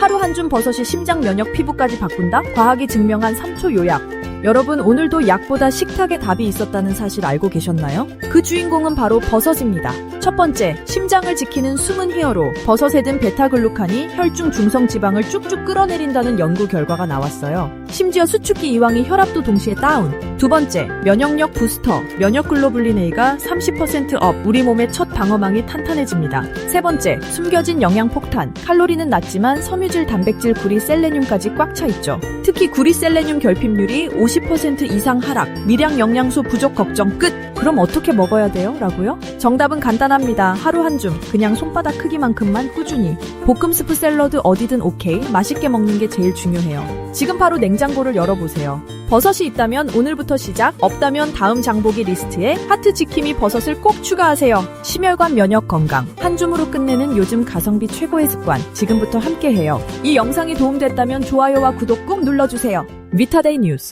하루 한 줌 버섯이 심장 면역 피부까지 바꾼다? 과학이 증명한 3초 요약. 여러분 오늘도 약보다 식탁에 답이 있었다는 사실 알고 계셨나요? 그 주인공은 바로 버섯입니다. 첫 번째, 심장을 지키는 숨은 히어로. 버섯에 든 베타글루칸이 혈중 중성 지방을 쭉쭉 끌어내린다는 연구 결과가 나왔어요. 심지어 수축기 이왕이 혈압도 동시에 다운. 두 번째, 면역력 부스터. 면역 글로불린 A가 30%업. 우리 몸의 첫 방어망이 탄탄해집니다. 세 번째, 숨겨진 영양 폭탄. 칼로리는 낮지만 섬유질, 단백질, 구리, 셀레늄까지 꽉 차 있죠. 특히 구리 셀레늄 결핍률이 50% 이상 하락. 미량 영양소 부족 걱정 끝. 그럼 어떻게 먹어야 돼요? 라고요? 정답은 간단 합니다. 하루 한 줌. 그냥 손바닥 크기만큼만 꾸준히. 볶음 스프 샐러드 어디든 오케이. 맛있게 먹는 게 제일 중요해요. 지금 바로 냉장고를 열어보세요. 버섯이 있다면 오늘부터 시작, 없다면 다음 장보기 리스트에 하트 지킴이 버섯을 꼭 추가하세요. 심혈관 면역 건강, 한 줌으로 끝내는 요즘 가성비 최고의 습관, 지금부터 함께해요. 이 영상이 도움됐다면 좋아요와 구독 꼭 눌러주세요. 위타데이 뉴스